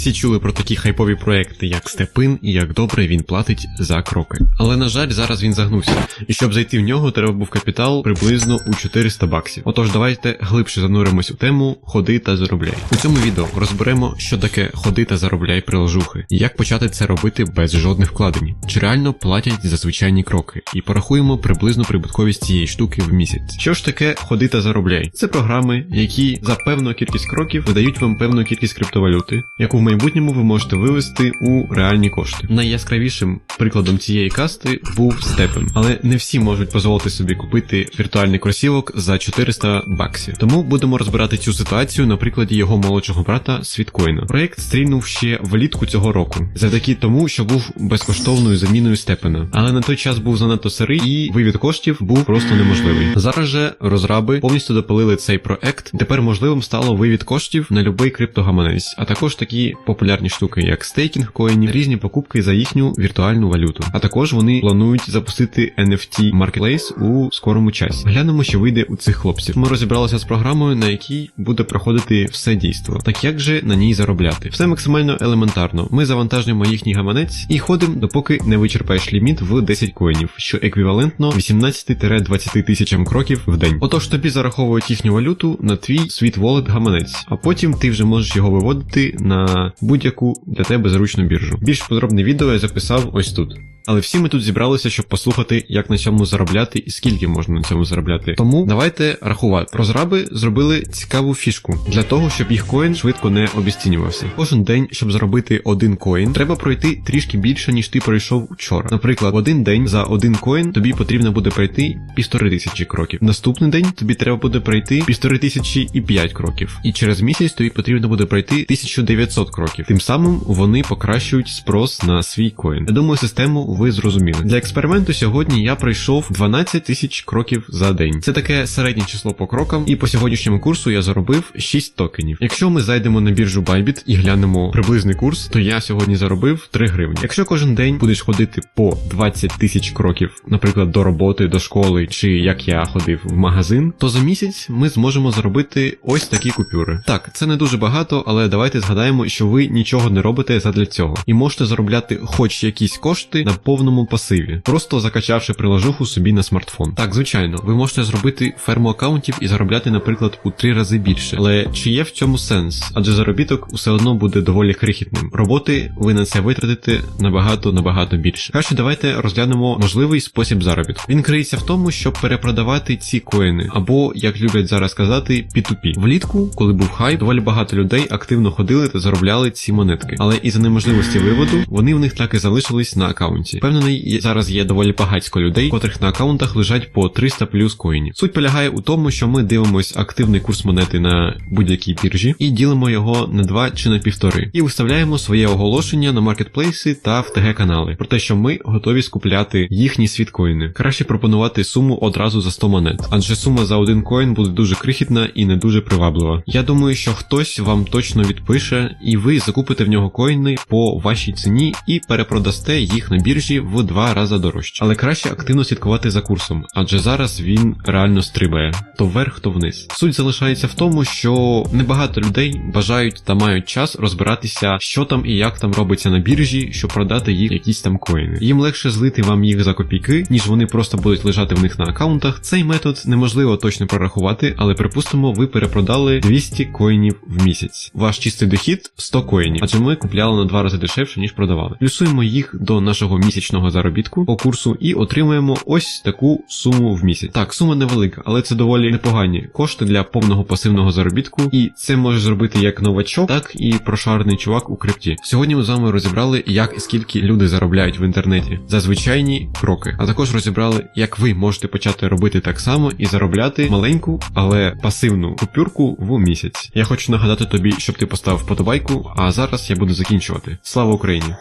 Всі чули про такі хайпові проекти, як Степин і як добре він платить за кроки. Але на жаль, зараз він загнувся. І щоб зайти в нього, треба був капітал приблизно у 400 баксів. Отож, давайте глибше зануримось у тему ходи та заробляй. У цьому відео розберемо, що таке ходи та заробляй приложухи, і як почати це робити без жодних вкладень, чи реально платять за звичайні кроки, і порахуємо приблизну прибутковість цієї штуки в місяць. Що ж таке ходи та заробляй? Це програми, які за певну кількість кроків видають вам певну кількість криптовалюти, яку в майбутньому ви можете вивести у реальні кошти. Найяскравішим прикладом цієї касти був Степен, але не всі можуть дозволити собі купити віртуальний кросівок за 400 баксів. Тому будемо розбирати цю ситуацію на прикладі його молодшого брата Світкоїна. Проект стрільнув ще влітку цього року, завдяки тому, що був безкоштовною заміною Степена. Але на той час був занадто сирий і вивід коштів був просто неможливий. Зараз же розраби повністю допалили цей проект. Тепер можливим стало вивід коштів на будь-який криптогаманець, а також такі популярні штуки, як стейкінг коїнів, різні покупки за їхню віртуальну валюту. А також вони планують запустити NFT Marketplace у скорому часі. Глянемо, що вийде у цих хлопців. Ми розібралися з програмою, на якій буде проходити все дійство. Так як же на ній заробляти? Все максимально елементарно. Ми завантажуємо їхній гаманець і ходимо, допоки не вичерпаєш ліміт в 10 коїнів, що еквівалентно 18-20 тисячам кроків в день. Отож тобі зараховують їхню валюту на твій світ Wallet гаманець, а потім ти вже можеш його виводити на будь-яку для тебе зручну біржу. Більш подробне відео я записав ось тут. Але всі ми тут зібралися, щоб послухати, як на цьому заробляти і скільки можна на цьому заробляти. Тому давайте рахувати. Розраби зробили цікаву фішку для того, щоб їх коін швидко не обіцінювався. Кожен день, щоб заробити один коін, треба пройти трішки більше, ніж ти пройшов вчора. Наприклад, в один день за один коін тобі потрібно буде пройти півтори тисячі кроків. Наступний день тобі треба буде пройти півтори тисячі і п'ять кроків. І через місяць тобі потрібно буде пройти 1900 кроків. Тим самим вони покращують спрос на свій коін. Я думаю, систему ви зрозуміли. Для експерименту сьогодні я пройшов 12 тисяч кроків за день. Це таке середнє число по крокам, і по сьогоднішньому курсу я заробив 6 токенів. Якщо ми зайдемо на біржу Bybit і глянемо приблизний курс, то я сьогодні заробив 3 гривні. Якщо кожен день будеш ходити по 20 тисяч кроків, наприклад, до роботи, до школи, чи як я ходив в магазин, то за місяць ми зможемо заробити ось такі купюри. Так, це не дуже багато, але давайте згадаємо, що ви нічого не робите задля цього, і можете заробляти хоч якісь кошти на повному пасиві, просто закачавши приложуху собі на смартфон. Так, звичайно, ви можете зробити ферму аккаунтів і заробляти, наприклад, у три рази більше. Але чи є в цьому сенс? Адже заробіток усе одно буде доволі крихітним. Роботи ви на це витратите набагато набагато більше. Краще давайте розглянемо можливий спосіб заробітку. Він криється в тому, щоб перепродавати ці коїни, або, як люблять зараз казати, P2P. Влітку, коли був хайп, доволі багато людей активно ходили та заробляли ці монетки. Але із за неможливості виводу вони в них так і залишились на аккаунті. Впевнений, зараз є доволі багатько людей, котрих на аккаунтах лежать по 300 плюс коїнів. Суть полягає у тому, що ми дивимось активний курс монети на будь-якій біржі і ділимо його на 2 чи на півтори, і виставляємо своє оголошення на маркетплейси та в ТГ канали про те, що ми готові скупляти їхні світкоїни. Краще пропонувати суму одразу за 100 монет, адже сума за один коін буде дуже крихітна і не дуже приваблива. Я думаю, що хтось вам точно відпише, і ви закупите в нього коїни по вашій ціні і перепродасте їх на біржі в два рази дорожче. Але краще активно слідкувати за курсом, адже зараз він реально стрибає то вверх, то вниз. Суть залишається в тому, що небагато людей бажають та мають час розбиратися, що там і як там робиться на біржі, щоб продати їх якісь там коїни. Їм легше злити вам їх за копійки, ніж вони просто будуть лежати в них на аккаунтах. Цей метод неможливо точно прорахувати, але припустимо, ви перепродали 200 коїнів в місяць. Ваш чистий дохід 100 коїнів, адже ми купляли на два рази дешевше, ніж продавали. Плюсуємо їх до нашого місячного заробітку по курсу і отримуємо ось таку суму в місяць. Так, сума невелика, але це доволі непогані кошти для повного пасивного заробітку, і це може зробити як новачок, так і прошарений чувак у крипті. Сьогодні ми з вами розібрали, як і скільки люди заробляють в інтернеті за звичайні кроки, а також розібрали, як ви можете почати робити так само і заробляти маленьку, але пасивну купюрку в місяць. Я хочу нагадати тобі, щоб ти поставив вподобайку, а зараз я буду закінчувати. Слава Україні!